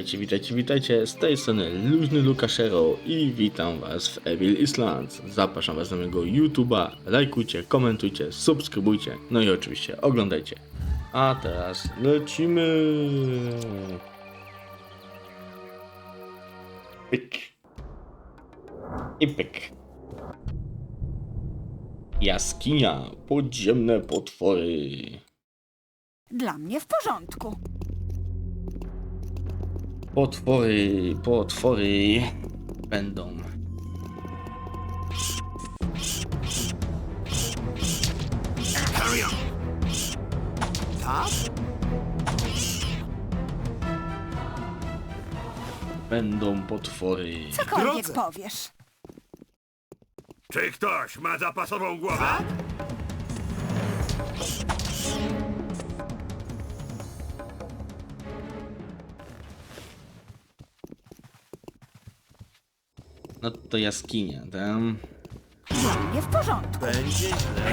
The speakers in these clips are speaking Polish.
Witajcie, witajcie, witajcie. Z tej strony Luźny Lukaszero i witam was w Evil Islands. Zapraszam was na mojego YouTube'a. Lajkujcie, komentujcie, subskrybujcie. No i oczywiście oglądajcie. A teraz lecimy. Pyk. I pyk. Jaskinia, podziemne potwory. Dla mnie w porządku. Potwory, potwory będą. Będą potwory. Cokolwiek powiesz. Czy ktoś ma zapasową głowę? No to jaskinia, tam. Dla mnie w porządku. Będzie źle.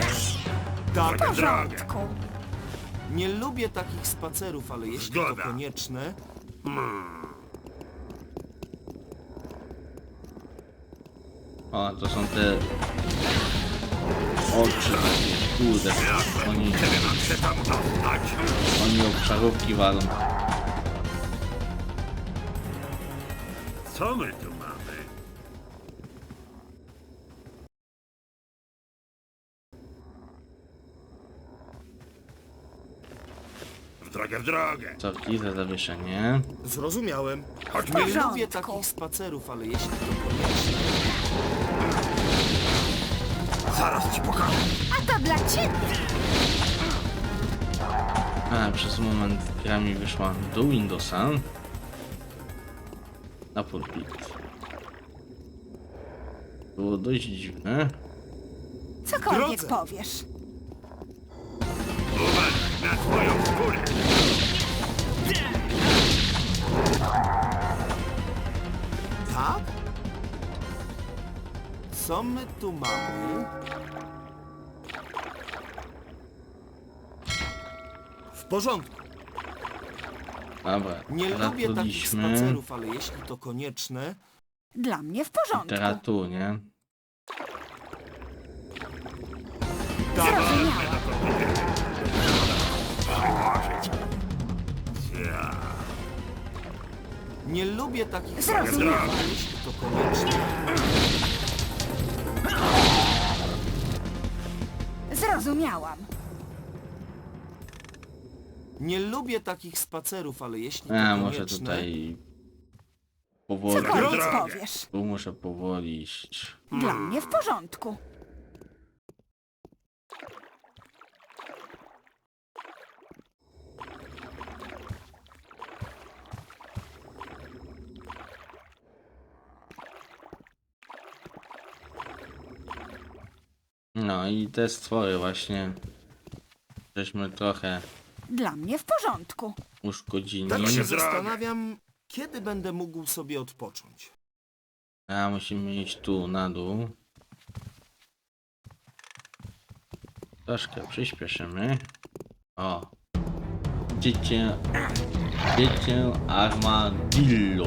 Tak, W porządku. nie lubię takich spacerów, ale jeśli to Zgoda. konieczne, O, to są te oczy takie, kurde. Oni, tam dostać. oni obszarówki walą. Co my tu drogę, w drogę. Cofki za zawieszenie. zrozumiałem. Chodźmy. Nie porządku. lubię takich spacerów, ale jeśli to Zaraz ci pokażę. A to dla ciebie. A, przez moment gra mi wyszła do Windowsa. Na pulpit. Było dość dziwne. Cokolwiek Drodze. powiesz. Uważaj na twoją skórę. Co my tu mamy? W porządku. Dobra, Nie lubię takich spacerów, ale jeśli to konieczne, Dla mnie w porządku. Teraz tu, nie? Zrozumiałam. nie lubię takich Zrozumiałam. spacerów, ale jeśli to konieczne, Zrozumiałam. nie lubię takich spacerów, ale jeśli to A, konieczne, może tutaj powoli. Cokolwiek powiesz. Tu muszę powoli iść. Dla mnie w porządku. No i te stwory właśnie żeśmy trochę Dla mnie w porządku. uszkodzili. Tak się zastanawiam, kiedy będę mógł sobie odpocząć. A musimy iść tu na dół. Troszkę przyspieszymy. O. Dziecię. Dziecię armadillo.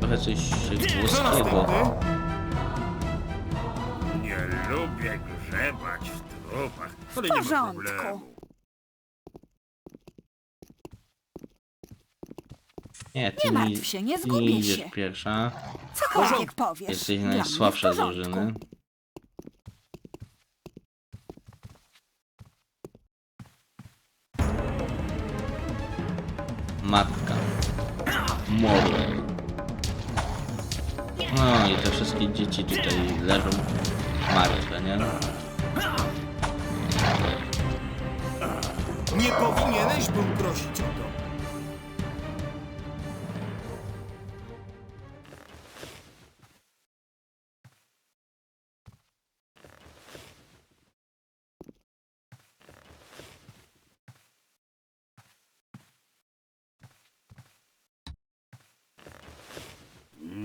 Trochę coś włoskiego. Nie lubię grzebać w trupach. Ale W nie ma porządku. problemu. Nie, ty Nie nie, martw się, nie ty zgubię nie idziesz się. pierwsza. Cokolwiek powiesz. Jesteś Dla mnie w najsłabsza z porządku. drużyny. Matka. Mother. No i te wszystkie dzieci tutaj leżą martwe, nie? Nie powinieneś był prosić o to.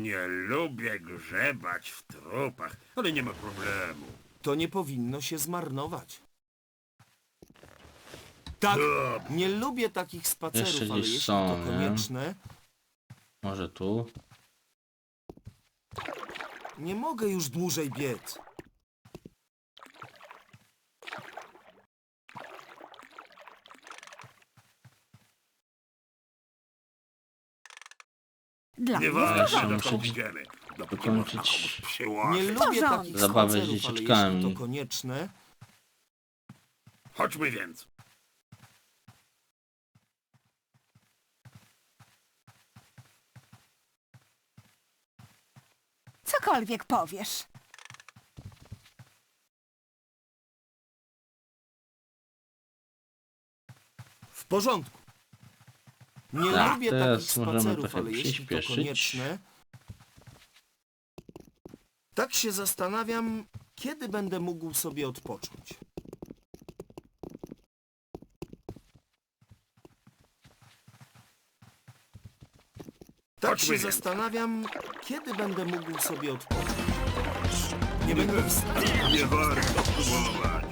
Nie lubię grzebać w trupach. Ale nie ma problemu. To nie powinno się zmarnować. Tak, Dobrze. nie lubię takich spacerów, Jeszcze ale gdzieś jeśli są, to nie? konieczne, Może tu? Nie mogę już dłużej biec. Dla mnie w Nieważne, jeszcze porządku. dokończyć komuś Nie przyłożyć. lubię porządku. takich Zabawy z spacerów, ale dzieciaczkami. to konieczne, Chodźmy więc. Cokolwiek powiesz. w porządku. Nie Tak, lubię teraz takich możemy spacerów, trochę ale jeśli to przyspieszyć. konieczne... Tak się zastanawiam, kiedy będę mógł sobie odpocząć. Tak się zastanawiam, kiedy będę mógł sobie odpocząć. Nie będę wstał. Nie warto próbować.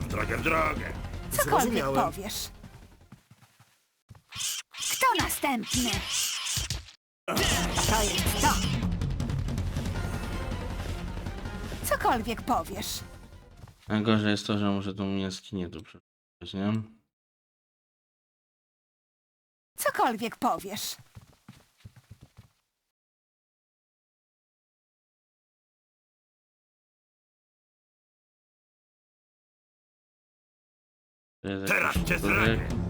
W drogę, w drogę. Cokolwiek Zrozumiałem. powiesz. Następny? To jest to. Cokolwiek powiesz. Najgorzej jest to, że muszę tą jaskinię tu przeprowadzić, nie? Cokolwiek powiesz. To jest Teraz cię człowiek. zranię.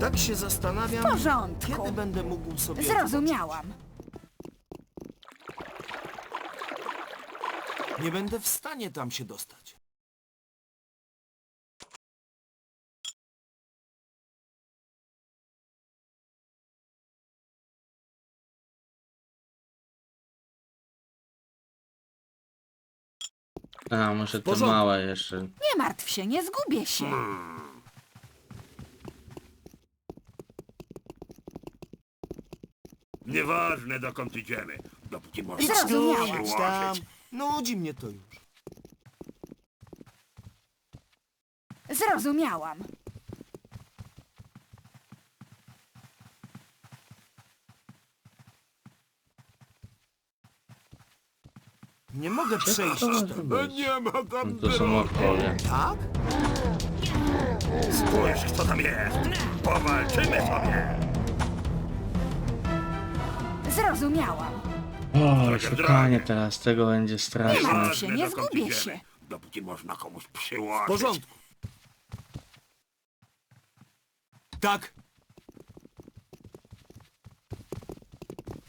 Tak się zastanawiam, W porządku. kiedy będę mógł sobie Zrozumiałam. Nie będę w stanie tam się dostać. A, może te porządku. małe jeszcze. Nie martw się, nie zgubię się. Nieważne dokąd idziemy. Dopóki można Zrozumiałam. komuś Idź tam. Nudzi mnie to już. Zrozumiałam. Nie mogę przejść tam. Nie ma tam to są drogi. orkowie. Tak? Spójrz, kto tam jest. Powalczymy sobie. Zrozumiałam. O, szukanie teraz tego będzie Nie straszne. martw się, nie dokąd zgubię idziemy. się. Dopóki można komuś W przyłożyć. porządku. Tak.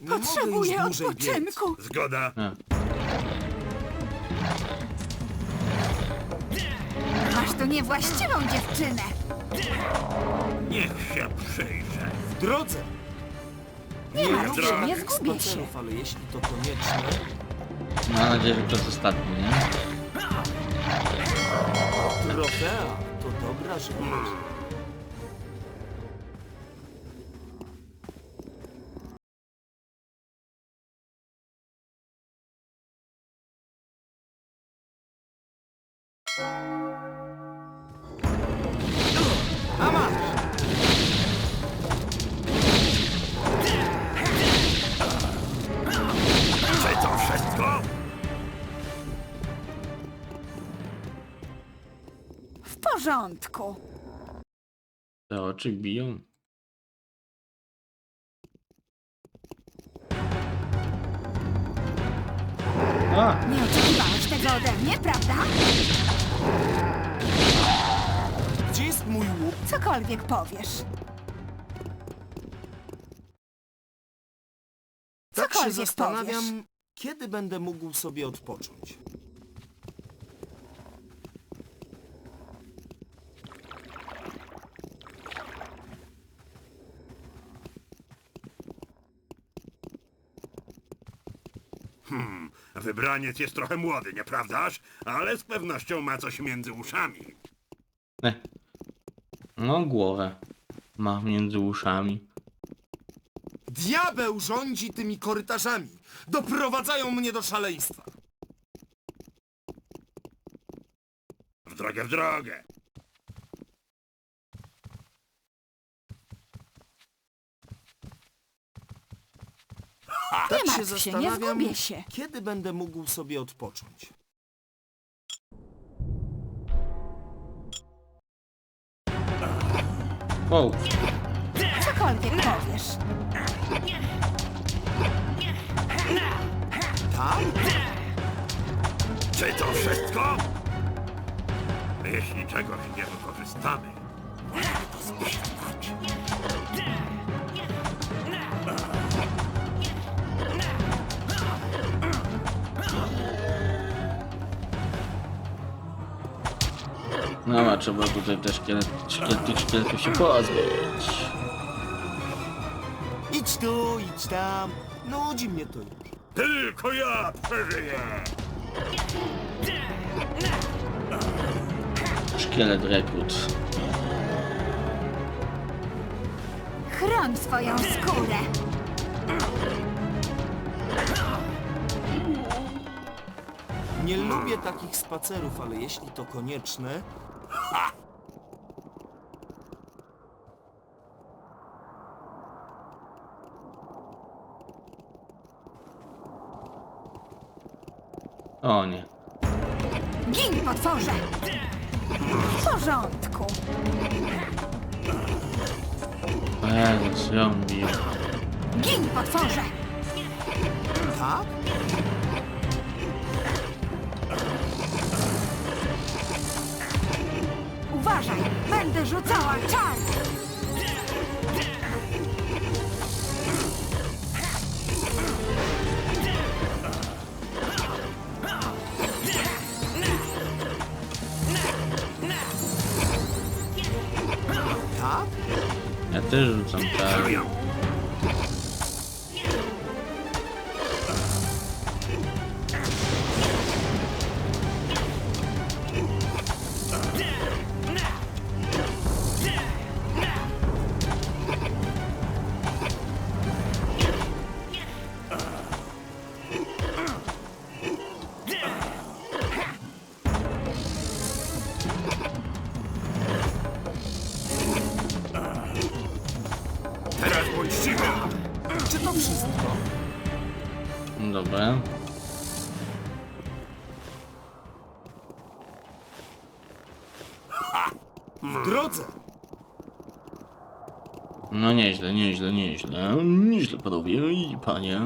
Nie mogę Potrzebuję już dłużej biec. odpoczynku. Zgoda. A, Masz tu niewłaściwą dziewczynę. Niech się przyjrzę. W drodze. Nie się, nie zgubię się. spacerów, ale jeśli to konieczne, mam nadzieję, że to jest ostatni, nie? trofea to dobra rzecz. Porządku. Te oczy biją. A, Nie oczekiwałeś tego ode mnie, prawda? Gdzie jest mój łuk? Cokolwiek powiesz. Tak się Cokolwiek zastanawiam, powiesz. kiedy będę mógł sobie odpocząć. Wybraniec jest trochę młody, nieprawdaż? Ale z pewnością ma coś między uszami. ne. No, głowę. Ma między uszami. Diabeł rządzi tymi korytarzami. Doprowadzają mnie do szaleństwa. W drogę, w drogę. Tak się martw się, nie zastanawiam, zgubię się. kiedy będę mógł sobie odpocząć. Wow, Cokolwiek powiesz. Tak? Czy to wszystko? Jeśli czegoś nie wykorzystamy, możemy to. No a trzeba tutaj też szkielet, szkielety, szkieletu się pozbyć. Idź tu, idź tam. Nudzi mnie to już. Tylko ja przeżyję! Szkielet rekrut. Chroń swoją skórę. Nie lubię takich spacerów, ale jeśli to konieczne, O nie. Gin, potworze! W porządku. Ją bił. Gin, potworze! tak? Uważaj, będę rzucała czar! Ja też rzucam. W drodze! No nieźle, nieźle, nieźle. Nieźle panowie i panie.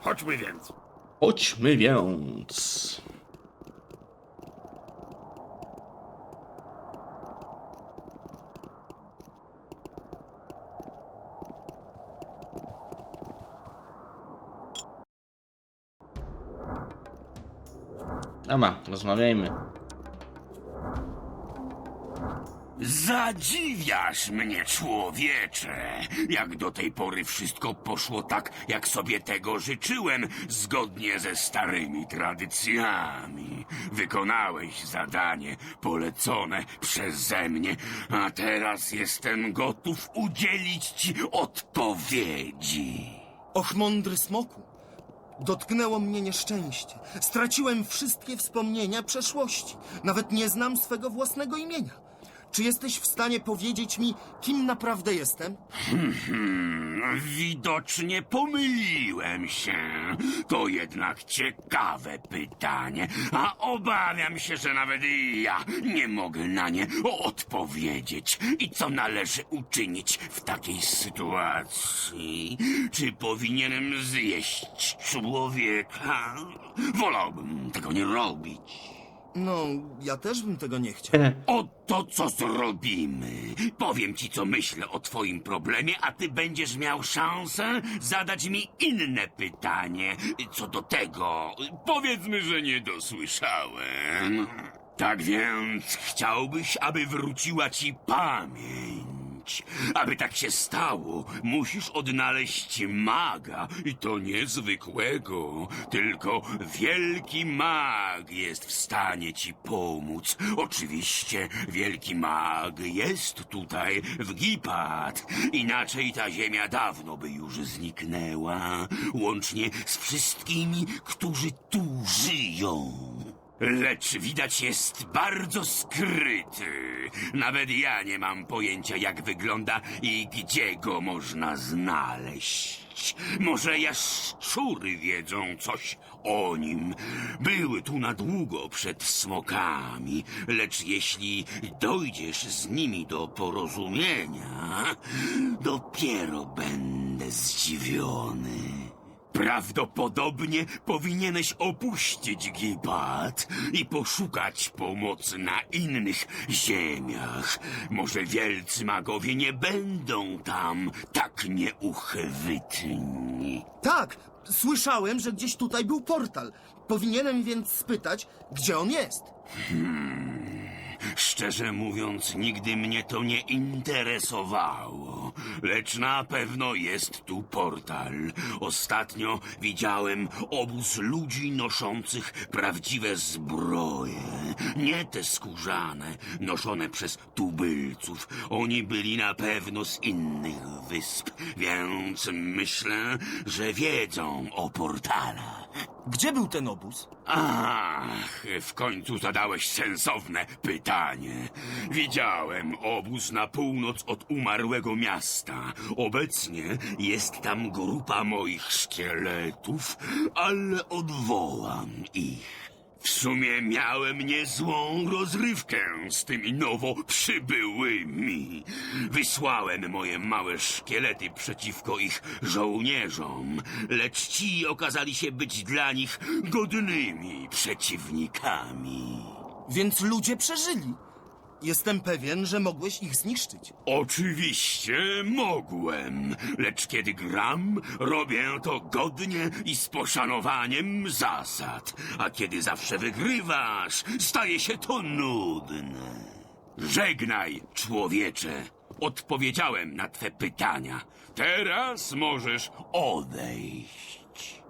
Chodźmy więc. Chodźmy więc. Dobra, rozmawiajmy. Zadziwiasz mnie, człowiecze! Jak do tej pory wszystko poszło tak, jak sobie tego życzyłem, zgodnie ze starymi tradycjami. Wykonałeś zadanie polecone przeze mnie, a teraz jestem gotów udzielić ci odpowiedzi. Och, mądry smoku! Dotknęło mnie nieszczęście. Straciłem wszystkie wspomnienia przeszłości. Nawet nie znam swego własnego imienia. Czy jesteś w stanie powiedzieć mi, kim naprawdę jestem? Hmm, widocznie pomyliłem się. To jednak ciekawe pytanie, a obawiam się, że nawet ja nie mogę na nie odpowiedzieć. I co należy uczynić w takiej sytuacji? Czy powinienem zjeść człowieka? Wolałbym tego nie robić. No, ja też bym tego nie chciał. Oto co zrobimy. Powiem ci, co myślę o twoim problemie, a ty będziesz miał szansę zadać mi inne pytanie. Co do tego, powiedzmy, że nie dosłyszałem. Tak więc chciałbyś, aby wróciła ci pamięć. Aby tak się stało, musisz odnaleźć maga i to niezwykłego. Tylko wielki mag jest w stanie ci pomóc. Oczywiście wielki mag jest tutaj w Gipat. Inaczej ta ziemia dawno by już zniknęła, łącznie z wszystkimi, którzy tu żyją. Lecz widać jest bardzo skryty. Nawet ja nie mam pojęcia, jak wygląda i gdzie go można znaleźć. Może jaszczury wiedzą coś o nim. Były tu na długo przed smokami, lecz jeśli dojdziesz z nimi do porozumienia, dopiero będę zdziwiony. Prawdopodobnie powinieneś opuścić Gibat i poszukać pomocy na innych ziemiach. Może wielcy magowie nie będą tam tak nieuchwytni. Tak, słyszałem, że gdzieś tutaj był portal. Powinienem więc spytać, gdzie on jest. Szczerze mówiąc, nigdy mnie to nie interesowało. Lecz na pewno jest tu portal. Ostatnio widziałem obóz ludzi noszących prawdziwe zbroje. Nie te skórzane, noszone przez tubylców. Oni byli na pewno z innych wysp, więc myślę, że wiedzą o portalach. Gdzie był ten obóz? Ach, w końcu zadałeś sensowne pytanie. Widziałem obóz na północ od umarłego miasta. Obecnie jest tam grupa moich szkieletów, ale odwołam ich. W sumie miałem niezłą rozrywkę z tymi nowo przybyłymi. Wysłałem moje małe szkielety przeciwko ich żołnierzom, lecz ci okazali się być dla nich godnymi przeciwnikami. Więc ludzie przeżyli. Jestem pewien, że mogłeś ich zniszczyć. Oczywiście mogłem, lecz kiedy gram, robię to godnie i z poszanowaniem zasad. A kiedy zawsze wygrywasz, staje się to nudne. Żegnaj, człowiecze. Odpowiedziałem na twe pytania. Teraz możesz odejść.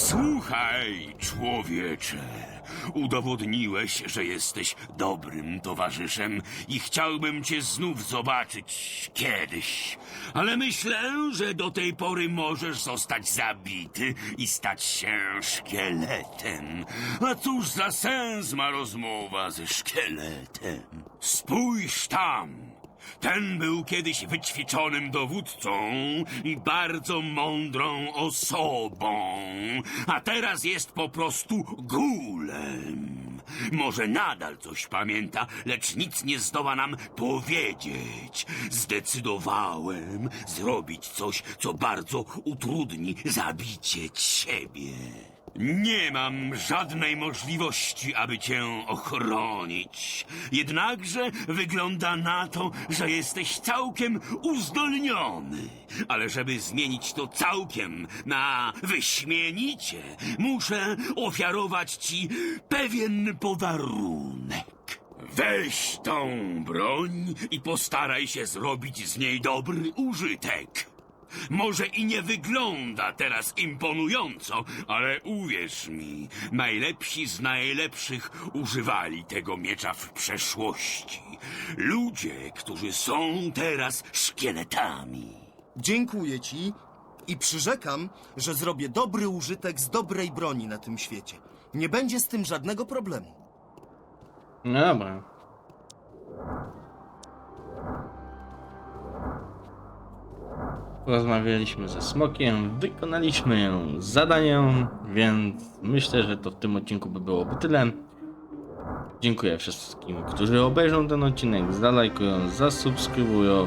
Słuchaj, człowiecze. Udowodniłeś, że jesteś dobrym towarzyszem i chciałbym cię znów zobaczyć kiedyś. Ale myślę, że do tej pory możesz zostać zabity i stać się szkieletem. A cóż za sens ma rozmowa ze szkieletem? Spójrz tam. Ten był kiedyś wyćwiczonym dowódcą i bardzo mądrą osobą, a teraz jest po prostu gulem. Może nadal coś pamięta, lecz nic nie zdoła nam powiedzieć. Zdecydowałem zrobić coś, co bardzo utrudni zabicie ciebie. Nie mam żadnej możliwości, aby cię ochronić. Jednakże wygląda na to, że jesteś całkiem uzdolniony. Ale żeby zmienić to całkiem na wyśmienicie, muszę ofiarować ci pewien podarunek. Weź tą broń i postaraj się zrobić z niej dobry użytek. Może i nie wygląda teraz imponująco, ale uwierz mi, najlepsi z najlepszych używali tego miecza w przeszłości. Ludzie, którzy są teraz szkieletami. Dziękuję ci i przyrzekam, że zrobię dobry użytek z dobrej broni na tym świecie. Nie będzie z tym żadnego problemu. No dobra. Rozmawialiśmy ze Smokiem, wykonaliśmy zadanie, więc myślę, że to w tym odcinku by byłoby tyle. Dziękuję wszystkim, którzy obejrzą ten odcinek, zalajkują, zasubskrybują,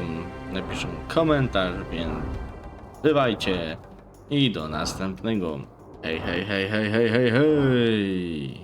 napiszą komentarz, więc bywajcie i do następnego. Hej, hej, hej, hej, hej, hej, hej!